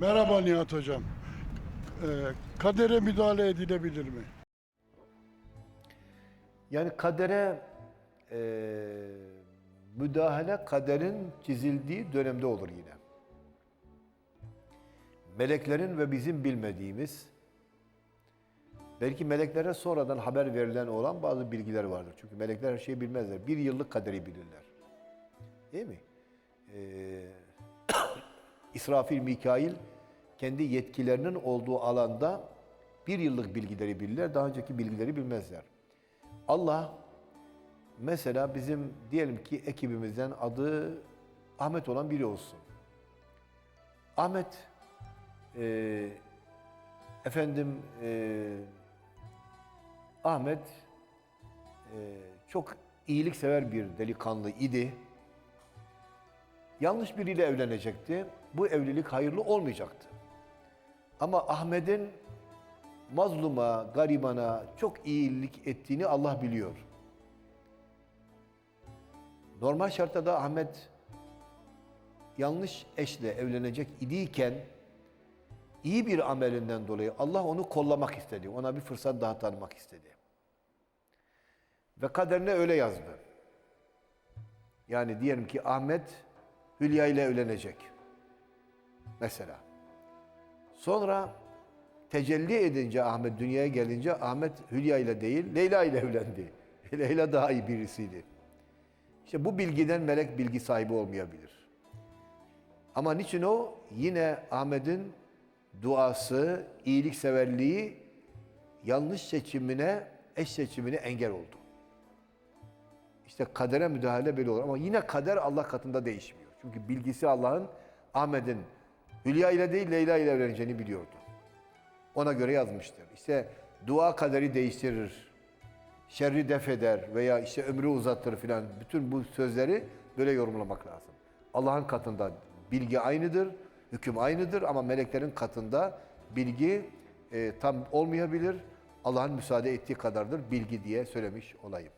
Merhaba Nihat Hocam. Ee, kadere müdahale edilebilir mi? Yani kadere eee, müdahale kaderin çizildiği dönemde olur yine. Meleklerin ve bizim bilmediğimiz, belki meleklere sonradan haber verilen olan bazı bilgiler vardır. Çünkü melekler her şeyi bilmezler. Bir yıllık kaderi bilirler. Değil mi? Eee İsrafil, Mikail kendi yetkilerinin olduğu alanda bir yıllık bilgileri bilirler, daha önceki bilgileri bilmezler. Allah mesela bizim diyelim ki ekibimizden adı Ahmet olan biri olsun. Ahmet e, efendim e, Ahmet e, çok iyiliksever bir delikanlı idi. Yanlış biriyle evlenecekti. Bu evlilik hayırlı olmayacaktı. Ama Ahmet'in mazluma, garibana çok iyilik ettiğini Allah biliyor. Normal şartta Ahmet yanlış eşle evlenecek idiyken iyi bir amelinden dolayı Allah onu kollamak istedi. Ona bir fırsat daha tanımak istedi. Ve kaderine öyle yazdı. Yani diyelim ki Ahmet Hülya ile evlenecek. Mesela. Sonra tecelli edince Ahmet dünyaya gelince Ahmet Hülya ile değil Leyla ile evlendi. Leyla daha iyi birisiydi. İşte bu bilgiden melek bilgi sahibi olmayabilir. Ama niçin o? Yine Ahmet'in duası, iyilikseverliği yanlış seçimine, eş seçimine engel oldu. İşte kadere müdahale böyle olur. Ama yine kader Allah katında değişmiyor. Çünkü bilgisi Allah'ın Ahmet'in Hülya ile değil Leyla ile evleneceğini biliyordu. Ona göre yazmıştır. İşte dua kaderi değiştirir. Şerri def eder veya işte ömrü uzattır filan. Bütün bu sözleri böyle yorumlamak lazım. Allah'ın katında bilgi aynıdır, hüküm aynıdır ama meleklerin katında bilgi e, tam olmayabilir. Allah'ın müsaade ettiği kadardır bilgi diye söylemiş olayım.